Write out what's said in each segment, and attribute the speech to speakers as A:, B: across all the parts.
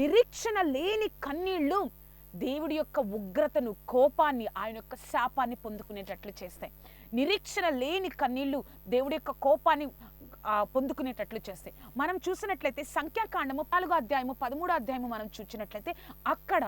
A: నిరీక్షణ లేని కన్నీళ్ళు దేవుడి యొక్క ఉగ్రతను కోపాన్ని ఆయన యొక్క శాపాన్ని పొందుకునేటట్లు చేస్తాయి. నిరీక్షణ లేని కన్నీళ్ళు దేవుడి యొక్క కోపాన్ని పొందుకునేటట్లు చేస్తాయి. మనం చూసినట్లయితే సంఖ్యాకాండము నాలుగో అధ్యాయము పదమూడో అధ్యాయము మనం చూసినట్లయితే అక్కడ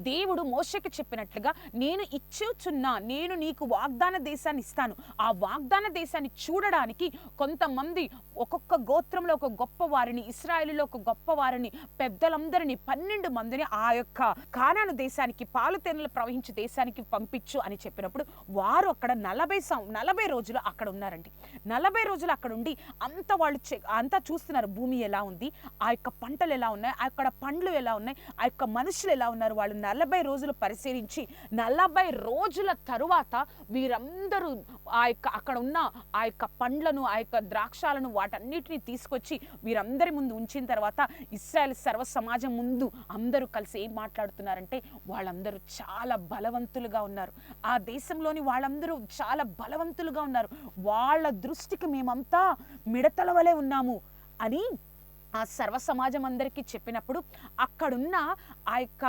A: దేవుడు మోషకి చెప్పినట్లుగా నేను ఇచ్చుచున్నా నేను నీకు వాగ్దాన దేశాన్ని ఇస్తాను. ఆ వాగ్దాన దేశాన్ని చూడడానికి కొంతమంది ఒక్కొక్క గోత్రంలో ఒక గొప్ప వారిని ఇస్రాయేలులో ఒక గొప్ప వారిని పెద్దలందరినీ పన్నెండు మందిని ఆ యొక్క కానాను దేశానికి పాలు తేనెలు ప్రవహించే దేశానికి పంపించు అని చెప్పినప్పుడు వారు అక్కడ నలభై సం నలభై రోజులు అక్కడ ఉన్నారండి. నలభై రోజులు అక్కడ ఉండి అంత వాళ్ళు అంతా చూస్తున్నారు భూమి ఎలా ఉంది ఆ యొక్క పంటలు ఎలా ఉన్నాయి అక్కడ పండ్లు ఎలా ఉన్నాయి ఆ యొక్క మనుషులు ఎలా ఉన్నారు వాళ్ళు నలభై రోజులు పరిశీలించి నలభై రోజుల తరువాత వీరందరూ ఆ యొక్క అక్కడ ఉన్న ఆ యొక్క పండ్లను ఆ యొక్క ద్రాక్షాలను వాటన్నిటిని తీసుకొచ్చి వీరందరి ముందు ఉంచిన తర్వాత ఇస్రాయల్ సర్వ సమాజం ముందు అందరూ కలిసి ఏం మాట్లాడుతున్నారంటే వాళ్ళందరూ చాలా బలవంతులుగా ఉన్నారు. ఆ దేశంలోని వాళ్ళందరూ చాలా బలవంతులుగా ఉన్నారు. వాళ్ళ దృష్టికి మేమంతా మిడతల వలె ఉన్నాము అని ఆ సర్వ సమాజం అందరికీ చెప్పినప్పుడు అక్కడున్న ఆ యొక్క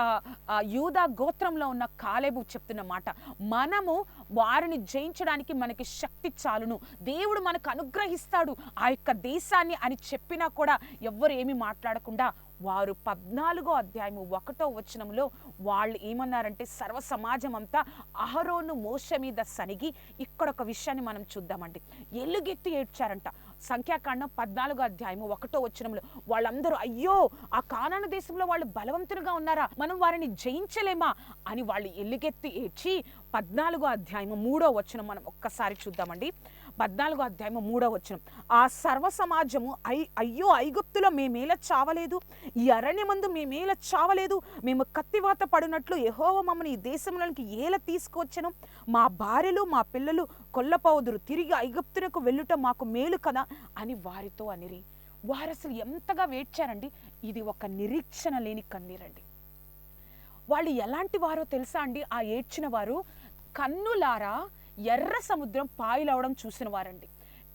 A: యూదా గోత్రంలో ఉన్న కాలేబు చెప్తున్న మాట మనము వారిని జయించడానికి మనకి శక్తి చాలును. దేవుడు మనకు అనుగ్రహిస్తాడు ఆ యొక్క దేశాన్ని అని చెప్పినా కూడా ఎవ్వరు ఏమి మాట్లాడకుండా వారు పద్నాలుగో అధ్యాయము ఒకటో వచనంలో వాళ్ళు ఏమన్నారంటే సర్వ సమాజం అంతా అహరోను మోస మీద సనిగి ఇక్కడ ఒక విషయాన్ని మనం చూద్దామండి. ఎల్లుగెత్తి ఏడ్చారంట. సంఖ్యాకాండం పద్నాలుగో అధ్యాయము ఒకటో వచనంలో వాళ్ళందరూ అయ్యో ఆ కానాను దేశంలో వాళ్ళు బలవంతులుగా ఉన్నారా? మనం వారిని జయించలేమా? అని వాళ్ళు ఎల్లుగెత్తి ఏడ్చి పద్నాలుగో అధ్యాయము మూడో వచనం మనం ఒక్కసారి చూద్దామండి. పద్నాలుగో అధ్యాయము మూడో వచ్చిన ఆ సర్వ సమాజము ఐ అయ్యో ఐగుప్తులో మేమేలా చావలేదు. ఈ అరణ్యమందు మేమేలా చావలేదు. మేము కత్తివాత పడినట్లు యహోవ మమ్మల్ని ఈ దేశంలోనికి ఏల తీసుకొచ్చను మా భార్యలు మా పిల్లలు కొల్లపోదురు తిరిగి ఐగుప్తునకు వెళ్ళుట మాకు మేలు కదా అని వారితో అనిరి. వారు అసలు ఎంతగా వేడ్చారండి ఇది ఒక నిరీక్షణ లేని కన్నీరండి. వాళ్ళు ఎలాంటి వారో తెలుసా అండి? ఆ ఏడ్చిన వారు కన్నులారా ఎర్ర సముద్రం పాయలవడం చూసిన వారండి.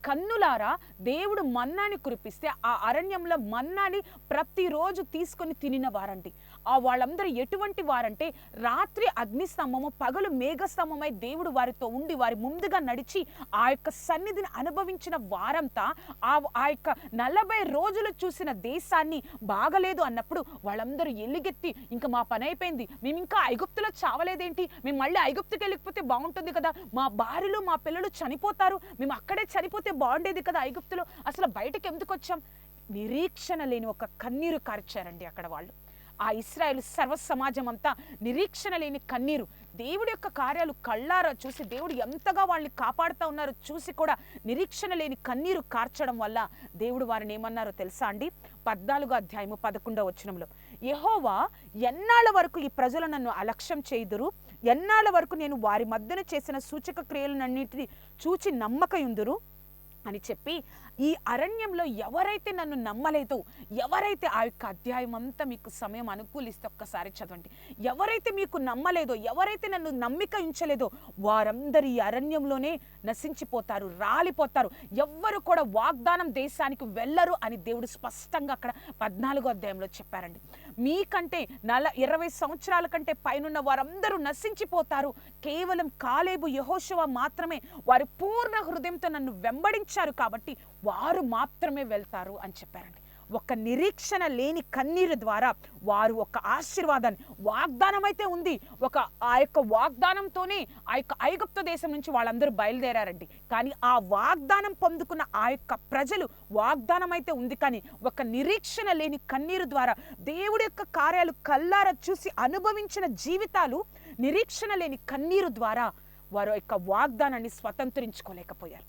A: కన్నులారా దేవుడు మన్నాని కురిపిస్తే ఆ అరణ్యంలో మన్నాని ప్రతిరోజు తీసుకొని తినిన వారండి ఆ వాళ్ళందరూ ఎటువంటి వారంటే రాత్రి అగ్నిస్తంభము పగలు మేఘస్తంభమై దేవుడు వారితో ఉండి వారి ముందుగా నడిచి ఆ యొక్క సన్నిధిని అనుభవించిన వారంతా ఆ ఆ యొక్క నలభై రోజులు చూసిన దేశాన్ని బాగలేదు అన్నప్పుడు వాళ్ళందరూ ఎల్లుగెత్తి ఇంకా మా పని అయిపోయింది. మేము ఇంకా ఐగుప్తులో చావలేదేంటి? మేము మళ్ళీ ఐగుప్తుకి వెళ్ళిపోతే బాగుంటుంది కదా. మా భార్యలు మా పిల్లలు చనిపోతారు. మేము అక్కడే చనిపోతే బాగుండేది కదా ఐగుప్తులో. అసలు బయటకు ఎందుకు వచ్చాం? నిరీక్షణ లేని ఒక కన్నీరు కార్చారండి అక్కడ వాళ్ళు. ఆ ఇస్రాయల్ సర్వ సమాజం అంతా నిరీక్షణ లేని కన్నీరు. దేవుడి యొక్క కార్యాలు కళ్ళారా చూసి దేవుడు ఎంతగా వాళ్ళని కాపాడుతూ ఉన్నారో చూసి కూడా నిరీక్షణ లేని కన్నీరు కార్చడం వల్ల దేవుడు వారిని ఏమన్నారో తెలుసా అండి? పద్నాలుగో అధ్యాయము పదకొండో వచనంలో. యహోవా ఎన్నాళ్ళ వరకు ఈ ప్రజలు నన్ను అలక్ష్యం చేయుదురు? ఎన్నాళ్ళ వరకు నేను వారి మధ్యన చేసిన సూచక క్రియలన్నింటినీ చూచి నమ్మకయుందురు? అని చెప్పి ఈ అరణ్యంలో ఎవరైతే నన్ను నమ్మలేదో ఎవరైతే ఆ యొక్క అధ్యాయం అంతా మీకు సమయం అనుకూలిస్తే ఒక్కసారి చదవండి. ఎవరైతే మీకు నమ్మలేదో ఎవరైతే నన్ను నమ్మిక ఉంచలేదో వారందరూ ఈ అరణ్యంలోనే నశించిపోతారు రాలిపోతారు. ఎవ్వరు కూడా వాగ్దానం దేశానికి వెళ్ళరు అని దేవుడు స్పష్టంగా అక్కడ పద్నాలుగో అధ్యాయంలో చెప్పారండి. మీకంటే నల ఇరవై సంవత్సరాల కంటే పైనున్న వారందరూ నశించిపోతారు. కేవలం కాలేబు యహోశవ మాత్రమే వారి పూర్ణ హృదయంతో నన్ను వెంబడించారు కాబట్టి వారు మాత్రమే వెళ్తారు అని చెప్పారండి. ఒక నిరీక్షణ లేని కన్నీరు ద్వారా వారు ఒక ఆశీర్వాదాన్ని వాగ్దానం అయితే ఉంది. ఒక ఆ యొక్క వాగ్దానంతోనే ఆ యొక్క ఐగుప్త దేశం నుంచి వాళ్ళందరూ బయలుదేరారండి. కానీ ఆ వాగ్దానం పొందుకున్న ఆ యొక్క ప్రజలు వాగ్దానం అయితే ఉంది. కానీ ఒక నిరీక్షణ లేని కన్నీరు ద్వారా దేవుడి యొక్క కార్యాలు కల్లార చూసి అనుభవించిన జీవితాలు నిరీక్షణ లేని కన్నీరు ద్వారా వారు యొక్క వాగ్దానాన్ని స్వతంత్రించుకోలేకపోయారు.